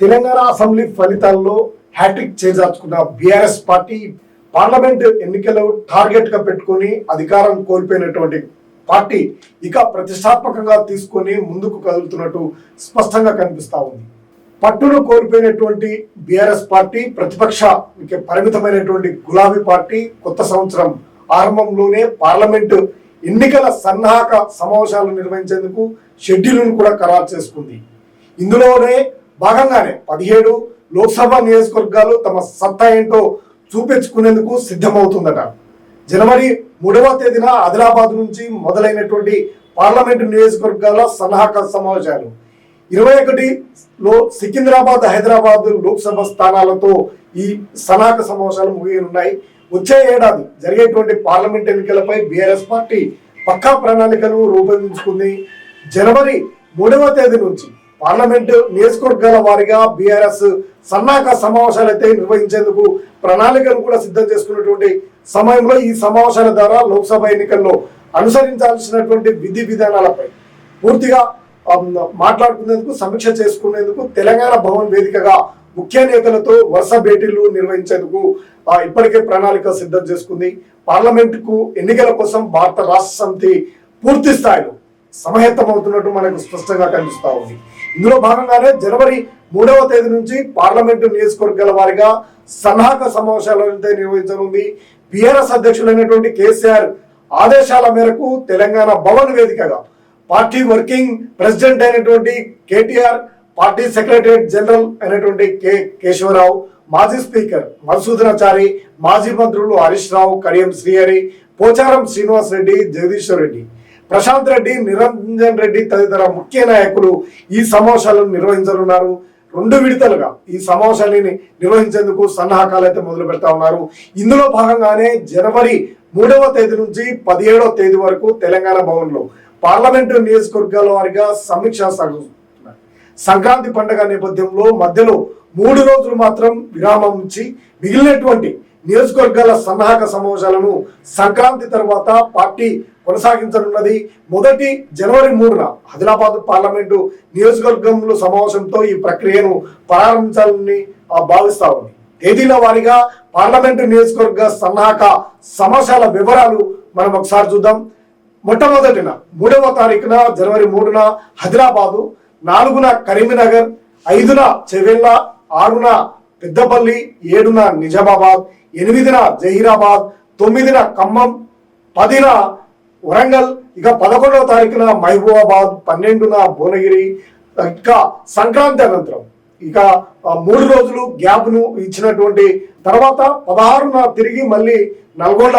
Telangana assembly ఫలితాల్లో hat trick చేజార్చుకున్న BRS party parliament ఎన్నికలు టార్గెట్గా పెట్టుకొని అధికారం కోల్పోయినటువంటి పార్టీ ఇక ప్రతిష్టాత్మకంగా తీసుకొని ముందుకు కదులుతున్నట్టు స్పష్టంగా కనిపిస్తా ఉంది. పట్టును కోల్పోయినటువంటి బీఆర్ఎస్ పార్టీ ప్రతిపక్ష పరిమితమైనటువంటి గులాబీ పార్టీ కొత్త సంవత్సరం ఆరంభంలోనే పార్లమెంటు ఎన్నికల సన్నాహక సమావేశాలు నిర్వహించేందుకు షెడ్యూల్ను కూడా ఖరారు చేసుకుంది. ఇందులోనే భాగంగానే పదిహేడు లోక్సభ నియోజకవర్గాలు తమ సత్తా ఏంటో చూపించుకునేందుకు సిద్ధమవుతుందట. జనవరి మూడవ తేదీన ఆదిలాబాద్ నుంచి మొదలైనటువంటి పార్లమెంటు నియోజకవర్గాల సన్నాహక సమావేశాలు. ఇరవై ఒకటిలో సికింద్రాబాద్ హైదరాబాద్ లోక్సభ స్థానాలతో ఈ సన్నాహక సమావేశాలు ముగియనున్నాయి. వచ్చే ఏడాది జరిగేటువంటి పార్లమెంట్ ఎన్నికలపై బీఆర్ఎస్ పార్టీ పక్కా ప్రణాళికను రూపొందించుకుంది. జనవరి మూడవ తేదీ నుంచి పార్లమెంటు నియోజకవర్గాల వారిగా బీఆర్ఎస్ సన్నాహక సమావేశాలు అయితే నిర్వహించేందుకు ప్రణాళికను కూడా సిద్ధం చేసుకున్నటువంటి సమయంలో ఈ సమావేశాల ద్వారా లోక్సభ ఎన్నికల్లో అనుసరించాల్సినటువంటి విధి విధానాలపై పూర్తిగా మాట్లాడుకునేందుకు సమీక్ష చేసుకునేందుకు తెలంగాణ భవన్ వేదికగా ముఖ్య నేతలతో వరుస భేటీలు నిర్వహించేందుకు ఇప్పటికే ప్రణాళిక సిద్ధం చేసుకుంది. పార్లమెంటుకు ఎన్నికల కోసం భారత రాష్ట్ర సమితి పూర్తి స్థాయిలో సమాయత్తమవుతున్నట్టు మనకు స్పష్టంగా కనిపిస్తూ ఉంది. ఇందులో భాగంగానే జనవరి మూడవ తేదీ నుంచి పార్లమెంటు నియోజకవర్గాల వారిగా సన్నాహక సమావేశాలు అయితే నిర్వహించనుంది. బీఆర్ఎస్ అధ్యక్షులైనటువంటి కేసీఆర్ ఆదేశాల మేరకు తెలంగాణ భవన్ వేదికగా పార్టీ వర్కింగ్ ప్రెసిడెంట్ అయినటువంటి కేటీఆర్ పార్టీ సెక్రటరియట్ జనరల్ అయినటువంటి కె కేశవరావు మాజీ స్పీకర్ మధుసూదనాచారి మాజీ మంత్రులు హరీష్ రావు కడియం శ్రీహరి పోచారం శ్రీనివాస్ రెడ్డి జగదీశ్వర్ రెడ్డి. ప్రశాంత్ రెడ్డి నిరంజన్ రెడ్డి తదితర ముఖ్య నాయకులు ఈ సమావేశాలను నిర్వహించనున్నారు. రెండు విడతలుగా ఈ సమావేశాన్ని నిర్వహించేందుకు సన్నాహకాలు అయితే మొదలు పెడతా ఉన్నారు. ఇందులో భాగంగానే జనవరి మూడవ తేదీ నుంచి పదిహేడవ తేదీ వరకు తెలంగాణ భవన్లో పార్లమెంటు నియోజకవర్గాల వారిగా సమీక్ష సంక్రాంతి పండుగ నేపథ్యంలో మధ్యలో మూడు రోజులు మాత్రం విరామం ఇచ్చి మిగిలినటువంటి నియోజకవర్గాల సన్నాహక సమావేశాలను సంక్రాంతి తర్వాత పార్టీ కొనసాగించనున్నది. మొదటి జనవరి మూడున ఆదిలాబాద్ పార్లమెంటు నియోజకవర్గంలో సమావేశంతో ఈ ప్రక్రియను ప్రారంభించాలని ఆ, భావిస్తా ఉంది. తేదీల వారీగా పార్లమెంటు నియోజకవర్గ సన్నాహక సమావేశాల వివరాలు మనం ఒకసారి చూద్దాం. మొట్టమొదటిన మూడవ తారీఖున జనవరి మూడున హైదరాబాదు నాలుగున కరీంనగర్ ఐదున చెవెళ్ళ ఆరున పెద్దపల్లి ఏడున నిజామాబాద్ ఎనిమిదిన జహీరాబాద్ తొమ్మిదిన ఖమ్మం పదిన వరంగల్ ఇక పదకొండవ తారీఖున మహబూబాబాద్ పన్నెండున భువనగిరి ఇక సంక్రాంతి అనంతరం. ఇక మూడు రోజులు గ్యాప్ను ఇచ్చినటువంటి తర్వాత పదహారున తిరిగి మళ్ళీ నల్గొండ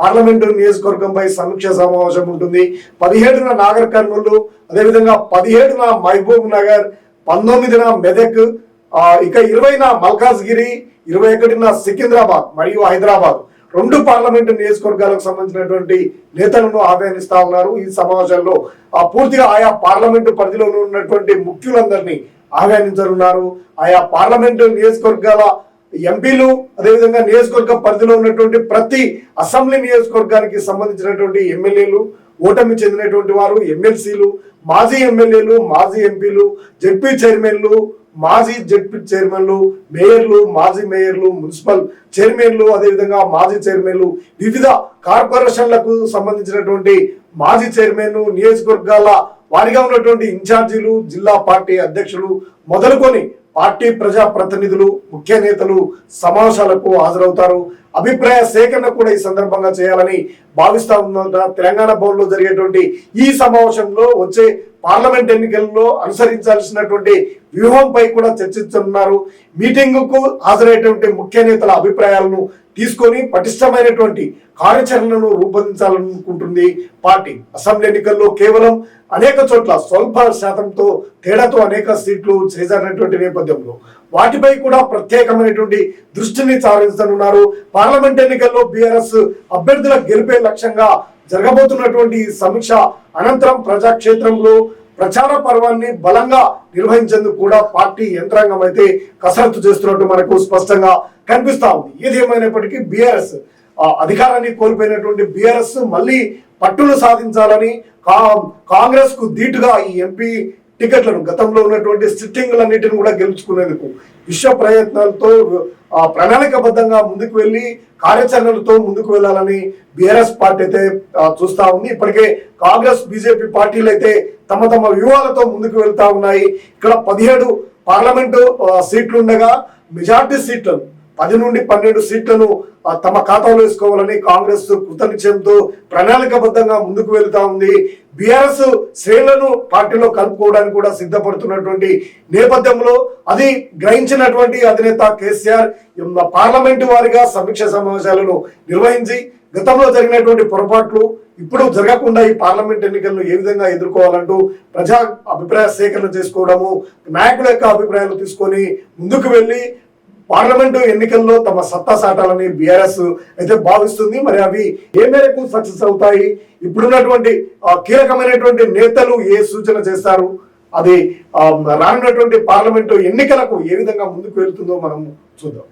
పార్లమెంటు నియోజకవర్గంపై సమీక్ష సమావేశం ఉంటుంది. పదిహేడున నాగర్ కర్నూలు అదేవిధంగా పదిహేడున మహబూబ్ నగర్ పంతొమ్మిదిన మెదక్ ఇక ఇరవైన మల్కాజ్గిరి ఇరవై ఒకటిన సికింద్రాబాద్ మరియు హైదరాబాద్. రెండు పార్లమెంటు నియోజకవర్గాలకు సంబంధించినటువంటి నేతలను ఆహ్వానిస్తా ఉన్నారు. ఈ సమావేశంలో పూర్తిగా ఆయా పార్లమెంటు పరిధిలో ఉన్నటువంటి ముఖ్యులందరినీ ఆహ్వానించనున్నారు. ఆయా పార్లమెంటు నియోజకవర్గాల ఎంపీలు అదేవిధంగా నియోజకవర్గ పరిధిలో ఉన్నటువంటి ప్రతి అసెంబ్లీ నియోజకవర్గానికి సంబంధించినటువంటి ఎమ్మెల్యేలు ఓటమి చెందినటువంటి వారు ఎమ్మెల్సీలు మాజీ ఎమ్మెల్యేలు మాజీ ఎంపీలు జడ్పీ చైర్మన్లు మాజీ జడ్పీ చైర్మన్లు మేయర్లు మాజీ మేయర్లు మున్సిపల్ చైర్మన్లు అదేవిధంగా మాజీ చైర్మన్లు వివిధ కార్పొరేషన్లకు సంబంధించినటువంటి మాజీ చైర్మన్ నియోజకవర్గాల వారిగా ఉన్నటువంటి ఇన్ఛార్జీలు జిల్లా పార్టీ అధ్యక్షులు మొదలుకొని పార్టీ ప్రజా ప్రతినిధులు ముఖ్య నేతలు సమావేశాలకు హాజరవుతారు. అభిప్రాయ సేకరణ కూడా ఈ సందర్భంగా చేయాలని భావిస్తా ఉందంట. తెలంగాణ భవన్లో జరిగేటువంటి ఈ సమావేశంలో వచ్చే పార్లమెంట్ ఎన్నికల్లో అనుసరించాల్సినటువంటి వ్యూహంపై కూడా చర్చిస్తున్నారు. మీటింగ్కు హాజరయ్యేటువంటి ముఖ్య నేతల అభిప్రాయాలను తీసుకొని పటిష్టమైనటువంటి కార్యాచరణను రూపొందించాలనుకుంటుంది పార్టీ. అసెంబ్లీ ఎన్నికల్లో కేవలం అనేక చోట్ల స్వల్ప శాతంతో తేడాతో అనేక సీట్లు చేజారినటువంటి నేపథ్యంలో వాటిపై కూడా ప్రత్యేకమైనటువంటి దృష్టిని సారించనున్నారు. పార్లమెంట్ ఎన్నికల్లో బీఆర్ఎస్ అభ్యర్థుల గెలిపే లక్ష్యంగా జరగబోతున్నటువంటి సమీక్ష అనంతరం ప్రజాక్షేత్రంలో ప్రచార పర్వాన్ని బలంగా నిర్వహించేందుకు కూడా పార్టీ యంత్రాంగం అయితే కసరత్తు చేస్తున్నట్టు మనకు స్పష్టంగా కనిపిస్తా ఉంది. ఏది ఏమైనప్పటికీ బీఆర్ఎస్ అధికారాన్ని కోల్పోయినటువంటి బీఆర్ఎస్ మళ్ళీ పట్టును సాధించాలని కా కాంగ్రెస్కు ధీటుగా ఈ ఎంపీ టికెట్లను గతంలో ఉన్నటువంటి సిట్టింగ్లన్నిటిని కూడా గెలుచుకునేందుకు విశ్వ ప్రయత్నాలతో ప్రణాళికబద్ధంగా ముందుకు వెళ్ళి కార్యాచరణలతో ముందుకు వెళ్ళాలని బీఆర్ఎస్ పార్టీ అయితే చూస్తా ఉంది. ఇప్పటికే కాంగ్రెస్ బీజేపీ పార్టీలు అయితే తమ తమ వ్యూహాలతో ముందుకు వెళ్తా ఉన్నాయి. ఇక్కడ పదిహేడు పార్లమెంటు సీట్లు ఉండగా మెజార్టీ సీట్లను పది నుండి పన్నెండు సీట్లను తమ ఖాతాలో వేసుకోవాలని కాంగ్రెస్ కృతనిశ్చయంతో ప్రణాళికబద్ధంగా ముందుకు వెళ్తా ఉంది. బీఆర్ఎస్ శ్రేణులను పార్టీలో కలుపుకోవడానికి కూడా సిద్ధపడుతున్నటువంటి నేపథ్యంలో అది గ్రహించినటువంటి అధినేత కేసీఆర్ పార్లమెంటు వారిగా సమీక్ష సమావేశాలను నిర్వహించి గతంలో జరిగినటువంటి పొరపాట్లు ఇప్పుడు జరగకుండా ఈ పార్లమెంట్ ఎన్నికలను ఏ విధంగా ఎదుర్కోవాలంటూ ప్రజా అభిప్రాయ సేకరణ చేసుకోవడము నాయకుల యొక్క అభిప్రాయాలు తీసుకొని ముందుకు వెళ్ళి పార్లమెంటు ఎన్నికల్లో తమ సత్తా సాటాలని బీఆర్ఎస్ అయితే భావిస్తుంది. మరి అవి ఏ మేరకు సక్సెస్ అవుతాయి? ఇప్పుడున్నటువంటి కీలకమైనటువంటి నేతలు ఏ సూచన చేస్తారు? అది రానున్నటువంటి పార్లమెంటు ఎన్నికలకు ఏ విధంగా ముందుకు వెళ్తుందో మనం చూద్దాం.